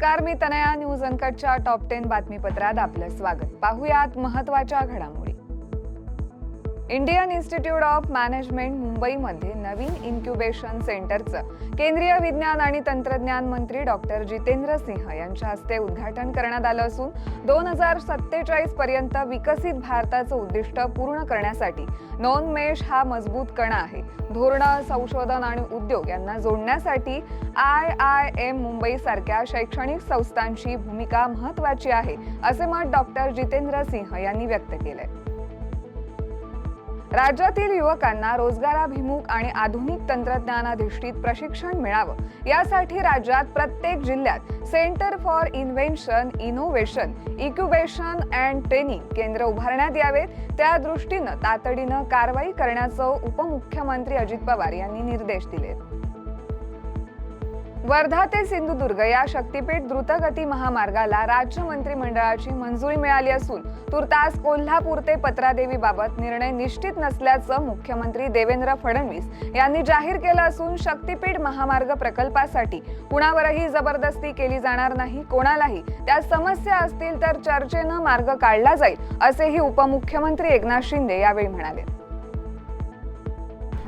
नमस्कार मी तनया न्यूज अनकटच्या टॉप टेन बातमीपत्रात आपलं स्वागत. पाहुयात महत्त्वाच्या घडामोडी. इंडियन इन्स्टिट्यूट ऑफ मॅनेजमेंट मुंबईमध्ये नवीन इन्क्युबेशन सेंटरचं केंद्रीय विज्ञान आणि तंत्रज्ञान मंत्री डॉक्टर जितेंद्र सिंह यांच्या हस्ते उद्घाटन करण्यात आलं असून दोन हजार सत्तेचाळीस पर्यंत विकसित भारताचं उद्दिष्ट पूर्ण करण्यासाठी नॉनमेश हा मजबूत कणा आहे. धोरणं संशोधन आणि उद्योग यांना जोडण्यासाठी आय आय एम मुंबई सारख्या शैक्षणिक संस्थांची भूमिका महत्वाची आहे असे मत डॉक्टर जितेंद्र सिंह यांनी व्यक्त केलंय. राज्यातील युवकांना रोजगाराभिमुख आणि आधुनिक तंत्रज्ञानाधिष्ठित प्रशिक्षण मिळावं. यासाठी राज्यात प्रत्येक जिल्ह्यात centre for invention innovation incubation and training केंद्र उभारण्यात यावेत. त्या दृष्टीनं तातडीनं कारवाई करण्याचं उपमुख्यमंत्री अजित पवार यांनी निर्देश दिलेत. वर्धा ते सिंधुदुर्ग या शक्तीपीठ द्रुतगती महामार्गाला राज्य मंत्रिमंडळाची मंजुरी मिळाली असून तुर्तास कोल्हापूर ते पत्रादेवी बाबत निर्णय निश्चित नसल्याचं मुख्यमंत्री देवेंद्र फडणवीस यांनी जाहीर केलं असून शक्तीपीठ महामार्ग प्रकल्पासाठी कुणावरही जबरदस्ती केली जाणार नाही कोणालाही. त्या समस्या असतील तर चर्चेनं मार्ग काढला जाईल असेही उपमुख्यमंत्री एकनाथ शिंदे यावेळी म्हणाले.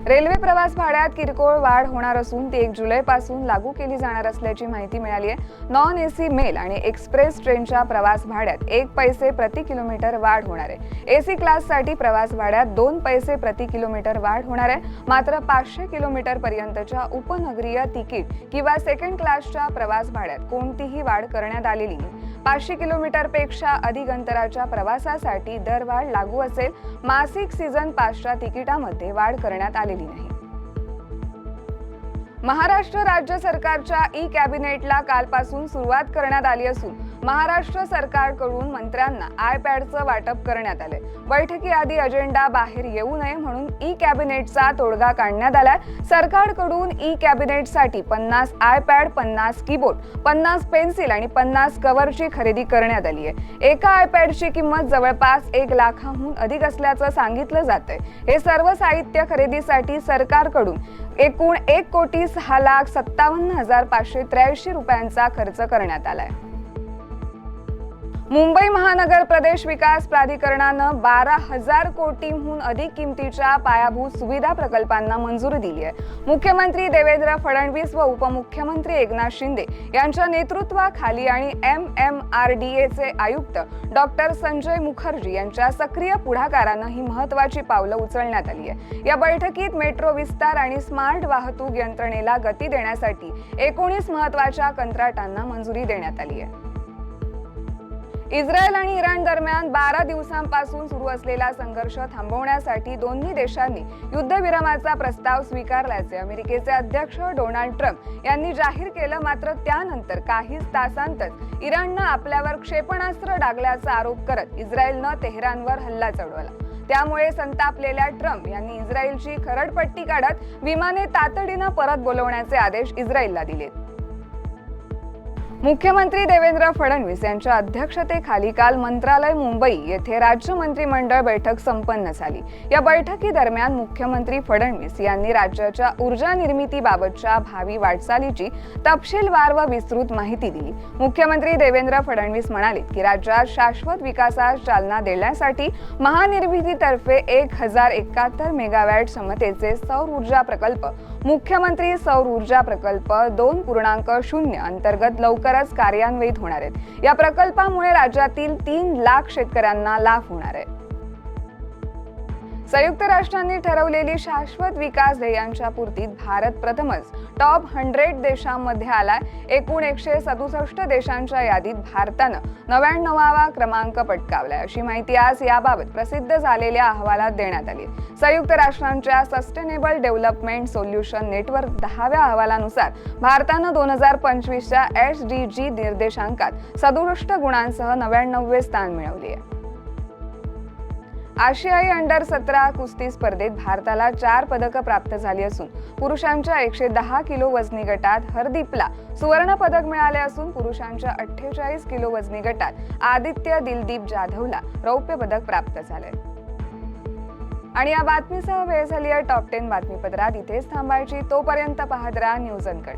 रेल्वे प्रवास भाड्यात किरकोळ वाढ होणार असून ती एक जुलैपासून लागू केली जाणार असल्याची माहिती मिळाली आहे. नॉन एसी मेल आणि एक्सप्रेस ट्रेनच्या प्रवास भाड्यात एक पैसे प्रति किलोमीटर वाढ होणार आहे. एसी क्लाससाठी प्रवास भाड्यात दोन पैसे प्रति किलोमीटर वाढ होणार आहे. मात्र पाचशे किलोमीटर पर्यंतच्या उपनगरीय तिकीट किंवा सेकंड क्लासच्या प्रवास भाड्यात कोणतीही वाढ करण्यात आलेली नाही. पाचशे किलोमीटरपेक्षा अधिक अंतराच्या प्रवासासाठी दरवाढ लागू असेल. मासिक सीझन पाचच्या तिकिटामध्ये वाढ करण्यात आली आलेली नाही. महाराष्ट्र राज्य सरकारच्या ई कॅबिनेटला कालपासून सुरुवात करण्यात आली असून महाराष्ट्र सरकारकडून मंत्र्यांना आयपॅडचं वाटप करण्यात आले बैठकीआधी अजेंडा बाहेर येऊ नये म्हणून ई कॅबिनेटचा तोडगा काढण्यात आलाय. सरकारकडून ई कॅबिनेटसाठी पन्नास आयपॅड पन्नास कीबोर्ड पन्नास पेन्सिल आणि पन्नास कव्हरची खरेदी करण्यात आली आहे. एका आयपॅडची किंमत जवळपास एक लाखाहून अधिक असल्याचं सांगितलं जातंय. हे सर्व साहित्य खरेदीसाठी सरकारकडून एकूण एक कोटी सहा लाख सत्तावन्न हजार पाचशे त्र्याऐंशी रुपयांचा खर्च करण्यात आलाय. मुंबई महानगर प्रदेश विकास प्राधिकरणानं बारा हजार कोटींहून अधिक किमतीच्या पायाभूत सुविधा प्रकल्पांना मंजुरी दिली आहे. मुख्यमंत्री देवेंद्र फडणवीस व उपमुख्यमंत्री एकनाथ शिंदे यांच्या नेतृत्वाखाली आणि एम एम आर डी एचे आयुक्त डॉक्टर संजय मुखर्जी यांच्या सक्रिय पुढाकारानं ही महत्वाची पावलं उचलण्यात आली आहे. या बैठकीत मेट्रो विस्तार आणि स्मार्ट वाहतूक यंत्रणेला गती देण्यासाठी एकोणीस महत्त्वाच्या कंत्राटांना मंजुरी देण्यात आली आहे. इस्रायल आणि इराण दरम्यान बारा दिवसांपासून सुरू असलेला संघर्ष थांबवण्यासाठी दोन्ही देशांनी युद्धविरामाचा प्रस्ताव स्वीकारल्याचे अमेरिकेचे अध्यक्ष डोनाल्ड ट्रम्प यांनी जाहीर केलं मात्र त्यानंतर काहीच तासांतच इराणनं आपल्यावर क्षेपणास्त्र डागल्याचा आरोप करत इस्रायलनं तेहरानवर हल्ला चढवला. त्यामुळे संतापलेल्या ट्रम्प यांनी इस्रायलची खरडपट्टी काढत विमाने तातडीनं परत बोलवण्याचे आदेश इस्रायलला दिलेत. मुख्यमंत्री देवेंद्र फडणवीस यांच्या अध्यक्षतेखाली काल मंत्रालय मुंबई येथे राज्य मंत्रिमंडळ बैठक संपन्न झाली. या बैठकीदरम्यान मुख्यमंत्री फडणवीस यांनी राज्याच्या ऊर्जा निर्मितीबाबतच्या भावी वाटचालीची तपशीलवार व विस्तृत माहिती दिली. मुख्यमंत्री देवेंद्र फडणवीस म्हणाले की राज्यात शाश्वत विकासास चालना देण्यासाठी महानिर्मितीतर्फे एक हजार एकाहत्तर मेगावॅट क्षमतेचे सौर ऊर्जा प्रकल्प मुख्यमंत्री सौर ऊर्जा प्रकल्प दोन पूर्णांक शून्य अंतर्गत लवकर लवकरच कार्यान्वित होणार आहेत. या प्रकल्पामुळे राज्यातील तीन लाख शेतकऱ्यांना लाभ होणार आहे. संयुक्त राष्ट्रांनी ठरवलेली शाश्वत विकास ध्येयांच्या पूर्तीत भारत प्रथमच टॉप हंड्रेड देशांमध्ये आलाय. एकूण एकशे सदुसष्ट देशांच्या यादीत भारतानं नव्याण्णवावा क्रमांक पटकावलाय. अशी माहिती आज याबाबत प्रसिद्ध झालेल्या अहवालात देण्यात आली. संयुक्त राष्ट्रांच्या सस्टेनेबल डेव्हलपमेंट सोल्युशन नेटवर्क दहाव्या अहवालानुसार भारतानं दोन हजार पंचवीसच्या एस डी जी निर्देशांकात सदुसष्ट गुणांसह नव्याण्णवे स्थान मिळवले आहे आशियाई अंडर सतरा कुस्ती स्पर्धेत भारताला चार पदकं प्राप्त झाली असून पुरुषांच्या एकशे दहा किलो वजनी गटात हरदीपला सुवर्ण पदक मिळाले असून पुरुषांच्या अठ्ठेचाळीस किलो वजनी गटात आदित्य दिलदीप जाधवला रौप्य पदक प्राप्त झाले आणि या बातमीसह वेळ झाली आहे टॉप टेन बातमीपत्रात. इथेच थांबायची. तोपर्यंत पाहत राहा न्यूज अनकट.